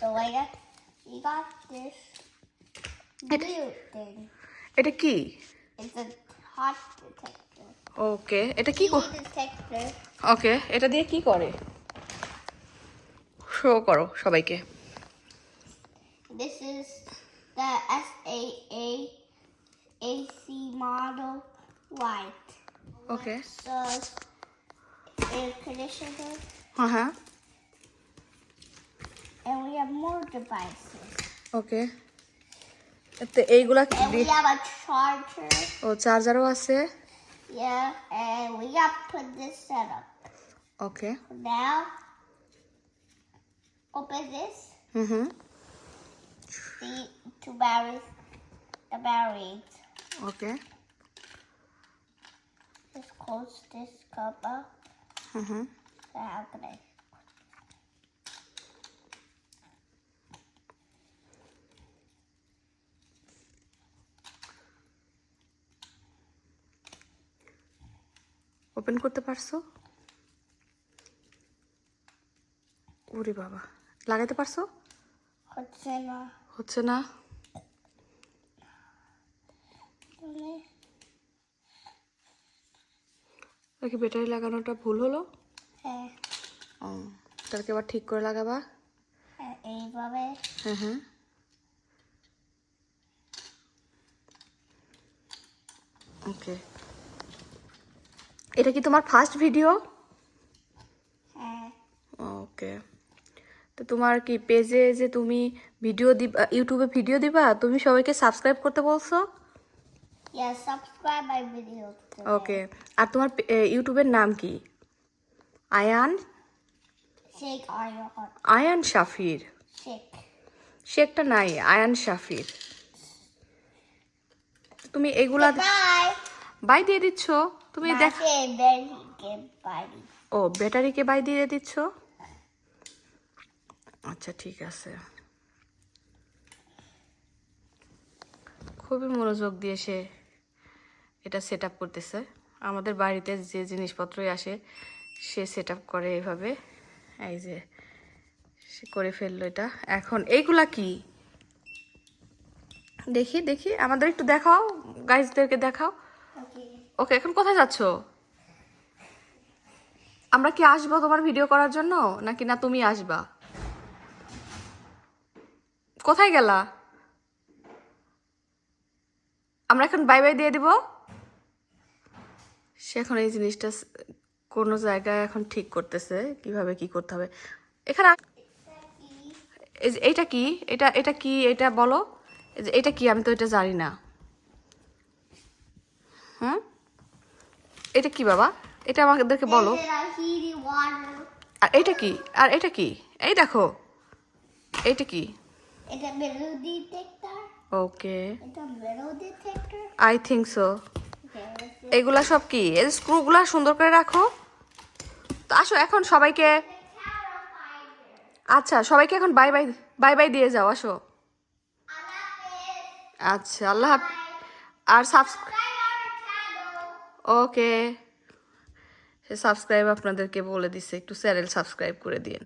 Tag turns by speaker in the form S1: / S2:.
S1: So I got, you got this blue thing.
S2: এটা কি
S1: It's a hot detector.
S2: ওকে এটা কি
S1: Key detector.
S2: ওকে এটা দিয়ে কি করে শো করো সবাইকে
S1: This is the SAA AC model white.
S2: Okay
S1: So air conditioner,
S2: হ্যাঁ হ্যাঁ
S1: and we have more devices.
S2: ওকে তো এইগুলা কি
S1: And we
S2: দিয়ে-
S1: have a charger.
S2: ও চার্জারও আছে
S1: Yeah, and we got to put this setup.
S2: Okay
S1: Now, open this.
S2: Hmm hmm
S1: See two batteries. The batteries.
S2: Okay
S1: Just close this cup up.
S2: Hmm hmm
S1: So how can I?
S2: Open করতে পারছ? ওরে বাবা। লাগাইতে পারছ?
S1: হচ্ছে uh,
S2: হচ্ছে না? দেখি ব্যাটারি লাগানোটা ভুল হলো?
S1: হ্যাঁ।
S2: ও তাহলে আবার ঠিক করে লাগাবা।
S1: হ্যাঁ, এইভাবে।
S2: হ্যাঁ হ্যাঁ। ওকে। এটা কি তোমার ফার্স্ট ভিডিও
S1: হ্যাঁ।
S2: ওকে তো তোমার কি পেজে যে তুমি ভিডিও দিবা ইউটিউবে ভিডিও দিবা তুমি সবাইকে সাবস্ক্রাইব করতে বলছো? ওকে আর তোমার ইউটিউবের নাম কি? আয়ান. আয়ান। শাফির. শেখটা নাই আয়ান শাফির। তুমি এগুলা বাই দিয়ে দিচ্ছ। তুমি দেখ. ও ব্যাটারিকে বাই দিয়ে দিচ্ছ? আচ্ছা ঠিক আছে। খুবই মনোযোগ দিয়ে সে এটা সেট আপ করতেছে। আমাদের বাড়িতে যে জিনিসপত্রই আসে সে সেট আপ করে এইভাবে এই যে সে করে ফেলল এটা। এখন এইগুলা কি? দেখি দেখি আমাদের একটু দেখাও গাইজদেরকে দেখাও. ওকে, এখন কোথায় যাচ্ছ? আমরা কি আসব তোমার ভিডিও করার জন্য? নাকি না তুমি আসবা? কোথায় গেলা? আমরা এখন বাই বাই দিয়ে দিব। সে এখন এই জিনিসটা কোনো জায়গায় এখন ঠিক করতেছে, কীভাবে কি করতে হবে। এখানে এইটা কি? এটা এটা কি? এটা বলো। এটা কি? আমি তো এটা জানি না। হুম? এটা কি বাবা? এটা আমাদেরকে বলো? আর এটা কি? আর এটা কি? এই দেখো। এইটা কি?
S1: Okay I think so.
S2: এগুলা সব কি? এই স্ক্রুগুলা সুন্দর করে রাখো। তো আসো এখন সবাইকে আচ্ছা সবাইকে এখন বাই বাই বাই বাই দিয়ে যাও আসো। আচ্ছা আল্লাহ আর সাবস্ক্রাইব ওকে সাবস্ক্রাইব আপনাদেরকে বলে দিছে একটু চ্যানেল সাবস্ক্রাইব করে দিন